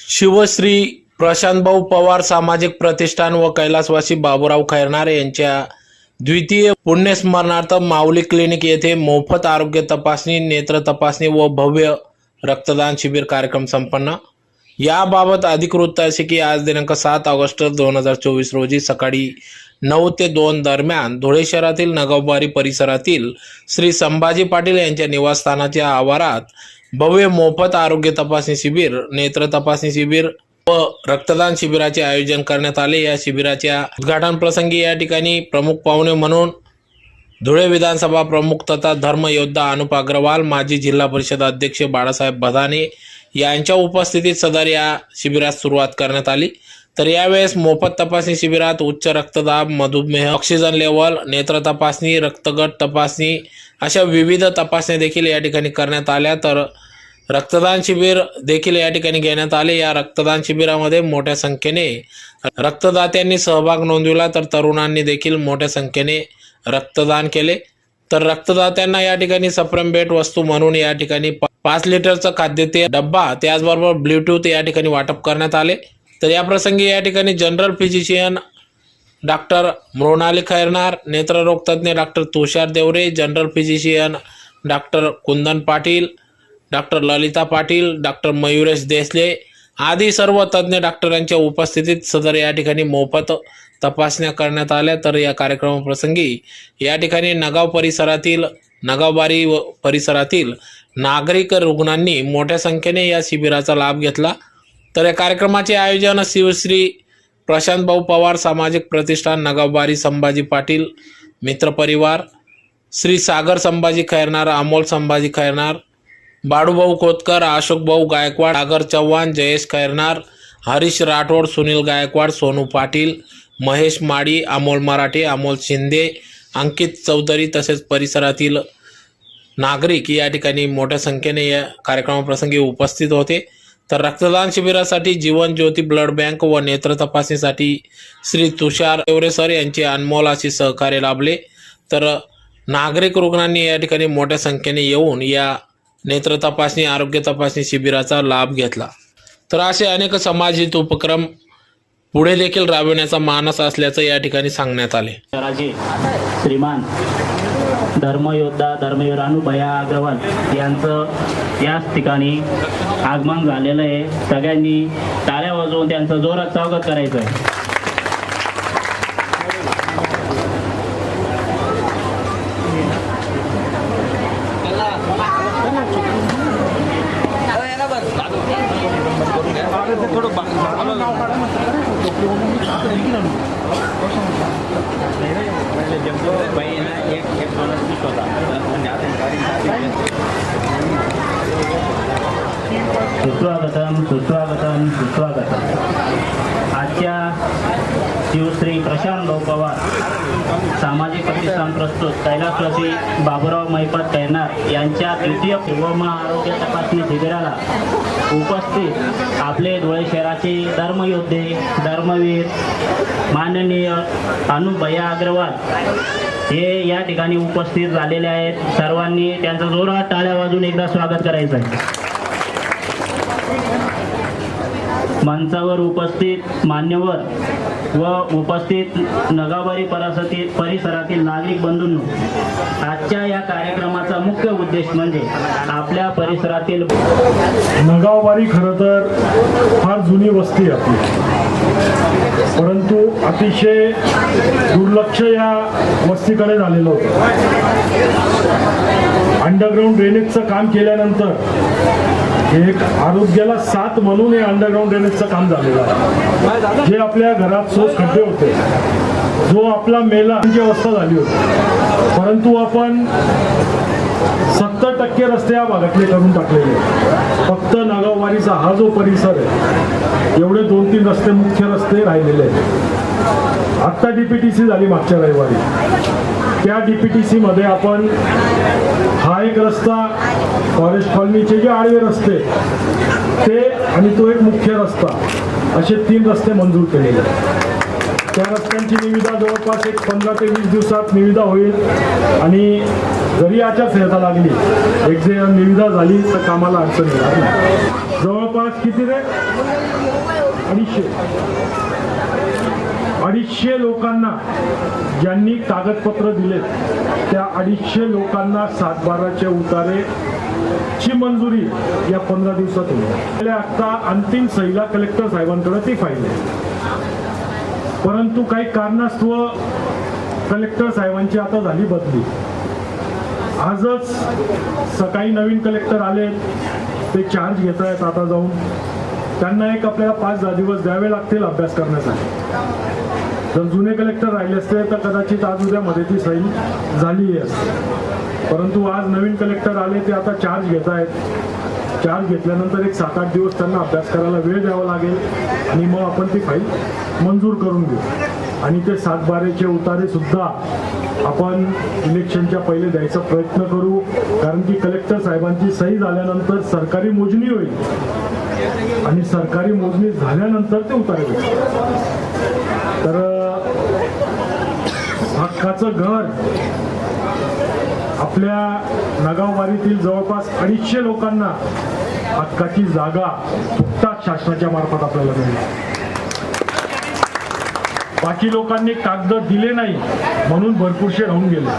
शिवश्री प्रशांतभाऊ पवार सामाजिक प्रतिष्ठान व कैलासवासी बाबूराव खैरणारे यांच्या द्वितीय पुण्यस्मरणार्थ माऊली क्लिनिक येथे मोफत आरोग्य तपासणी नेत्र तपासणी व भव्य रक्तदान शिबिर कार्यक्रम संपन्न. याबाबत अधिकृत असे की आज दिनांक सात ऑगस्ट दोन हजार चोवीस रोजी सकाळी नऊ ते दोन दरम्यान धुळे शहरातील नगावबारी परिसरातील श्री संभाजी पाटील यांच्या निवासस्थानाच्या आवारात भव्य मोफत आरोग्य तपासणी शिबिर नेत्र तपासणी शिबिर व रक्तदान शिबिराचे आयोजन करण्यात आले. या शिबिराच्या उद्घाटन प्रसंगी या ठिकाणी प्रमुख पाहुणे म्हणून धुळे विधानसभा प्रमुख तथा धर्मयोद्धा अनुप अग्रवाल माजी जिल्हा परिषद अध्यक्ष बाळासाहेब बधाने यांच्या उपस्थितीत सदर या शिबिरात सुरुवात करण्यात आली. तर यावेळेस मोफत तपासणी शिबिरात उच्च रक्तदाब मधुमेह ऑक्सिजन लेवल नेत्र तपासणी रक्तगट तपासणी अशा विविध तपासण्या देखील या ठिकाणी करण्यात आल्या. तर रक्तदान शिबिर देखील या ठिकाणी घेण्यात आले. या रक्तदान शिबिरामध्ये मोठ्या संख्येने रक्तदात्यांनी सहभाग नोंदविला. तर तरुणांनी देखील मोठ्या संख्येने रक्तदान केले. तर रक्तदात्यांना या ठिकाणी सप्रम भेट वस्तू म्हणून या ठिकाणी पाच लिटरचं खाद्य ते डब्बा त्याचबरोबर ब्ल्यूटूथ या ठिकाणी वाटप करण्यात आले. तर या प्रसंगी या ठिकाणी general physician doctor Mrunali Khairnar नेत्ररोग तज्ज्ञ doctor Tushar Deore general physician doctor Kundan Patil doctor Lalita Patil doctor Mayuresh Desale आदी सर्व तज्ज्ञ डॉक्टरांच्या उपस्थितीत सदर या ठिकाणी मोफत तपासण्या करण्यात आल्या. तर या कार्यक्रमाप्रसंगी या ठिकाणी नगाव परिसरातील नगावबारी व परिसरातील नागरिक रुग्णांनी मोठ्या संख्येने या शिबिराचा लाभ घेतला. तर या कार्यक्रमाचे आयोजन शिवश्री प्रशांत भाऊ पवार सामाजिक प्रतिष्ठान नगावबारी संभाजी पाटील मित्रपरिवार श्री सागर संभाजी खैरनार अमोल संभाजी खैरनार बाळूभाऊ खोतकर अशोक भाऊ गायकवाड सागर चव्हाण जयेश खैरनार हरीश राठोड सुनील गायकवाड सोनू पाटील महेश माडी अमोल मराठे अमोल शिंदे अंकित चौधरी तसेच परिसरातील नागरिक या ठिकाणी मोठ्या संख्येने या कार्यक्रमाप्रसंगी उपस्थित होते. तर रक्तदान शिबिरासाठी जीवन ज्योती ब्लड बँक व नेत्र तपासणीसाठी श्री तुषार एवरेसर सर यांचे अनमोल असे सहकार्य लाभले. तर नागरिक रुग्णांनी या ठिकाणी मोठ्या संख्येने येऊन या नेत्र तपासणी आरोग्य तपासणी शिबिराचा लाभ घेतला. तर असे अनेक समाजित उपक्रम पुढे देखील राबविण्याचा मानस असल्याचं या ठिकाणी सांगण्यात आले. श्रीमान धर्मयोद्धा धर्मवीर अनुभया अग्रवाल यांचं याच ठिकाणी आगमन झालेलं आहे. सगळ्यांनी टाळ्या वाजवून त्यांचं जोरात स्वागत करायचं आहे सुस्वागतम सुस्वागतम सुस्वागतम आजच्या शिवश्री प्रशांत भाऊ पवार सामाजिक प्रतिष्ठान प्रस्तुत. कैलासवासी बाबुराव मैपत कैनार यांच्या द्वितीय पूर्वमा आरोग्य तपासणी शिबिराला उपस्थित आपले धुळे शहराचे धर्मयोद्धे धर्मवीर माननीय अनुभया अग्रवाल हे या ठिकाणी उपस्थित झालेले आहेत. सर्वांनी त्यांचं जोरात टाळ्या वाजून एकदा स्वागत करायचं आहे. मंचावर उपस्थित मान्यवर व उपस्थित नगाबारी परिसरातील परिसरातील नागरिक बंधूंनो आजच्या या कार्यक्रमाचा मुख्य उद्देश म्हणजे आपल्या परिसरातील नगावबारी खरं तर फार जुनी वस्ती आहे आपली. परंतु अतिशय दुर्लक्ष या वस्तीकडे झालेलं होतं. अंडरग्राऊंड ड्रेनेजचं काम केल्यानंतर हे एक आरोग्याला साथ म्हणून हे अंडरग्राऊंड ड्रेनेजचं काम झालेलं आहे. जे आपल्या घरात सोस खड्डे होते. जो आपला मेला जी अवस्था झाली होती. परंतु आपण सत्तर टक्के रस्ते या भागातले करून टाकलेले फक्त नागाववारीचा हा जो परिसर आहे एवढे दोन तीन रस्ते मुख्य रस्ते राहिलेले आहेत. आत्ता डीपीटीसी झाली मागच्या रविवारी. त्या डीपीटीसी मध्ये आपण हा एक रस्ता फॉरेस्ट कॉलनीचे जे आडवे रस्ते ते आणि तो एक मुख्य रस्ता असे तीन रस्ते मंजूर केलेले त्या रस्त्यांची निविदा जवळपास एक पंधरा ते वीस दिवसात निविदा होईल. आणि जरी आचारसंहिता लागली एक जे निविदा झाली तर कामाला अडचण येणार नाही. जवळपास किती रे? अडीचशे. अडीचशे लोकांना ज्यांनी कागदपत्र दिलेत त्या अडीचशे लोकांना सातबाराचे उतारे ची मंजुरी या पंधरा दिवसात होईल आता अंतिम सहीला कलेक्टर साहेबांकडे ती फाईल आहे. परंतु काही कारणास्तव कलेक्टर साहेबांची आता झाली बदली. आजच सकाळी नवीन कलेक्टर आले ते चार्ज घेत आहेत आता जाऊन. त्यांना एक आपल्याला पाच दहा दिवस द्यावे लागतील अभ्यास करण्यासाठी. जर जुने कलेक्टर राहिले असते तर कदाचित आज उद्या मदती सही झाली असते. परंतु आज नवीन कलेक्टर आले ते आता चार्ज घेत आहेत. चार्ज घेतल्यानंतर एक सात आठ दिवस त्यांना अभ्यास करायला वेळ द्यावा लागेल. आणि मग आपण ती फाईल मंजूर करून घेऊ. आणि ते सातबारेचे उतारे सुद्धा आपण इलेक्शनच्या पहिले द्यायचा प्रयत्न करू. कारण की कलेक्टर साहेबांची सही झाल्यानंतर सरकारी मोजणी होईल. आणि सरकारी मोजणी झाल्यानंतर ते उतारे तर हक्काचं घर आपल्या नगाववारीतील जवळपास अडीचशे लोकांना हक्काची जागा फुकटात शासनाच्या मार्फत आपल्याला मिळेल. बाकी लोकांनी कागद दिले नाही म्हणून भरपूरशे राहून गेले.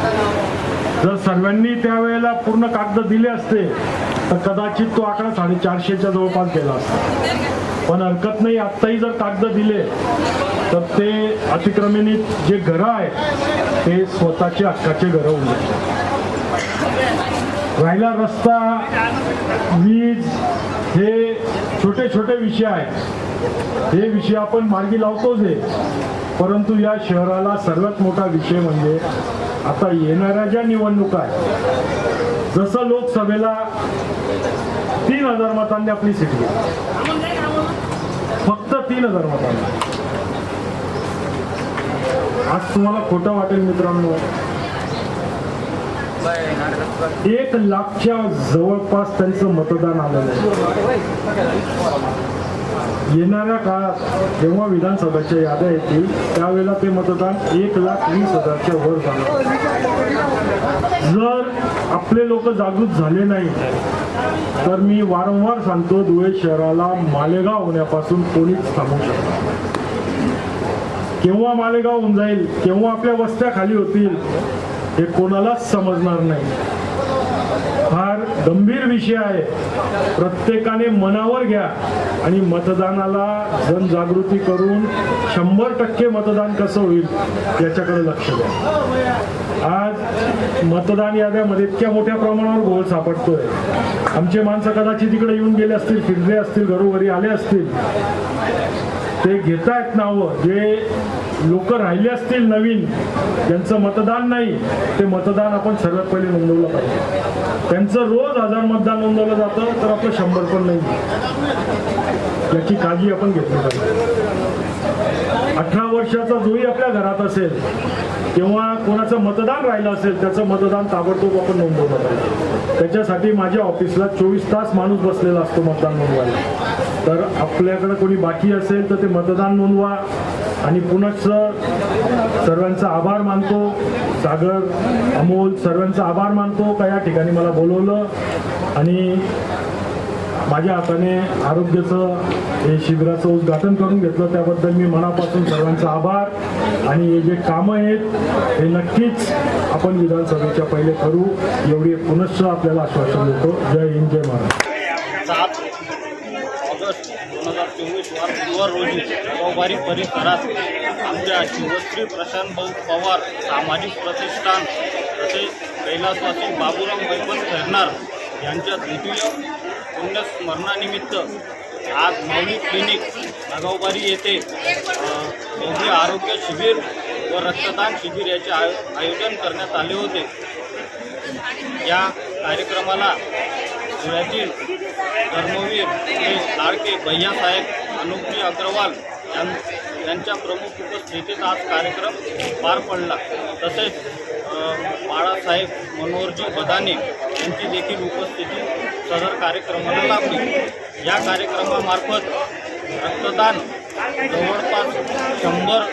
जर सर्वांनी त्यावेळेला पूर्ण कागद दिले असते तर कदाचित तो आकडा साडेचारशेच्या जवळपास गेला असता. पण हरकत नाही आत्ताही जर कागद दिले तर ते अतिक्रमणित जे घरं आहेत ते स्वतःचे हक्काचे घरं होऊन राहिला रस्ता वीज हे छोटे छोटे विषय आहेत. हे विषय आपण मार्गी लावतोच आहे परंतु या शहराला सर्वात मोठा विषय म्हणजे आता येणाऱ्या ज्या निवडणुका आहेत जसं लोकसभेला तीन हजार मतांनी आपली सीट घेतली फक्त तीन हजार मतांनी. आज तुम्हाला खोटं वाटेल मित्रांनो. एक लाखच्या जवळपास त्यांचं मतदान आलेलं आहे. येणाऱ्या काळात जेव्हा विधानसभेच्या याद्या येतील त्यावेळेला ते मतदान एक लाख वीस हजारच्या वर झालं. जर आपले लोक जागृत झाले नाही तर मी वारंवार सांगतो धुळे शहराला मालेगाव होण्यापासून कोणीच थांबू शकत केव्हा मालेगाव होऊन जाईल केव्हा आपल्या वस्त्या खाली होतील हे कोणालाच समजणार नाही. फार गंभीर विषय आहे. प्रत्येकाने मनावर घ्या आणि मतदानाला जनजागृती करून शंभर टक्के मतदान कसं होईल याच्याकडे लक्ष द्या. आज मतदान याद्यामध्ये इतक्या मोठ्या प्रमाणावर घोळ सापडतोय. आमचे माणसं कदाचित तिकडे येऊन गेले असतील फिरले असतील घरोघरी आले असतील. ते घेतायत नावं. जे लोक राहिले असतील नवीन ज्यांचं मतदान नाही ते मतदान आपण सर्वात पहिले नोंदवलं पाहिजे. त्यांचं रोज हजार मतदान नोंदवलं जातं तर आपलं शंभर पण नाही. याची काळजी आपण घेतली पाहिजे. अठरा वर्षाचा जोही आपल्या घरात असेल किंवा कोणाचं मतदान राहिलं असेल त्याचं मतदान ताबडतोब आपण नोंदवलं पाहिजे. त्याच्यासाठी माझ्या ऑफिसला चोवीस तास माणूस बसलेला असतो मतदान नोंदवायला. तर आपल्याकडं कोणी बाकी असेल तर ते मतदान नोंदवा. आणि पुनश्च सर्वांचा आभार मानतो. सागर अमोल सर्वांचा आभार मानतो का या ठिकाणी मला बोलवलं. आणि माझ्या हाताने आरोग्याचं हे शिबिराचं उद्घाटन करून घेतलं. त्याबद्दल मी मनापासून सर्वांचा आभार. आणि हे जे कामं आहेत हे नक्कीच आपण विधानसभेच्या पहिले करू. एवढी पुनश्च आपल्याला आश्वासन देतो. जय हिंद जय महाराज सात ऑगस्ट दोन हजार चोवीस वार रोजी गावबारी परिसरात आमच्या शिवश्री प्रशांत भाऊ पवार सामाजिक प्रतिष्ठान तसेच कैलासवासी बाबूराम मैपत खैरनार यांच्या द्वितीय पुण्यस्मरणानिमित्त आज मौली क्लिनिक नागावबारी येथे अ, आरोग्य शिबिर व रक्तदान शिबिर याचे आयोजन करण्यात आले होते. या कार्यक्रमाला धुळ्यातील धर्मवीर हे लाडके भैयासाहेब अनुपजी अग्रवाल यां यांच्या प्रमुख उपस्थितीत आज कार्यक्रम पार पडला. तसेच बाळासाहेब मनोहरजी बदाने यांची देखील उपस्थिती सदर कार्यक्रमाला लाभली. या कार्यक्रमामार्फत रक्तदान जवळपास शंभर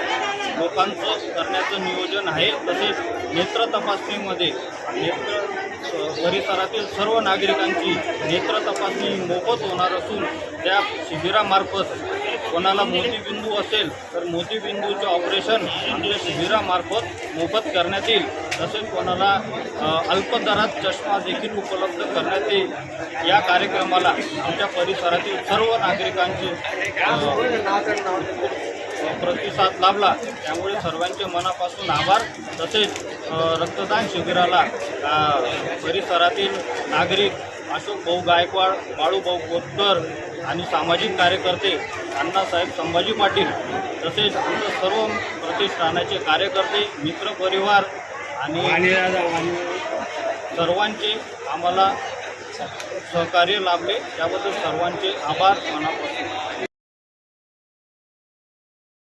लोकांचं करण्याचं नियोजन आहे. तसेच नेत्र तपासणीमध्ये नेत्र परिसरातील सर्व नागरिकांची नेत्र तपासणी मोफत होणार असून त्या शिबिरामार्फत कोणाला मोतीबिंदू असेल तर मोतीबिंदूचे ऑपरेशन आमच्या शिबिरामार्फत मोफत करण्यात येईल. तसेच कोणाला अ, अल्प दरात चष्मा देखील उपलब्ध करण्यात येईल. या कार्यक्रमाला आमच्या परिसरातील सर्व नागरिकांचे प्रतिसाद लाभला. त्यामुळे सर्वांचे मनापासून आभार. तसेच रक्तदान शिबिराला परिसरातील नागरिक अशोक भाऊ गायकवाड बाळूभाऊ कोटकर आणि सामाजिक कार्यकर्ते अण्णासाहेब संभाजी पाटील तसेच आमच्या सर्व प्रतिष्ठानाचे कार्यकर्ते मित्रपरिवार आणि सर्वांचे आम्हाला सहकार्य लाभले. त्याबद्दल सर्वांचे आभार मनापासून.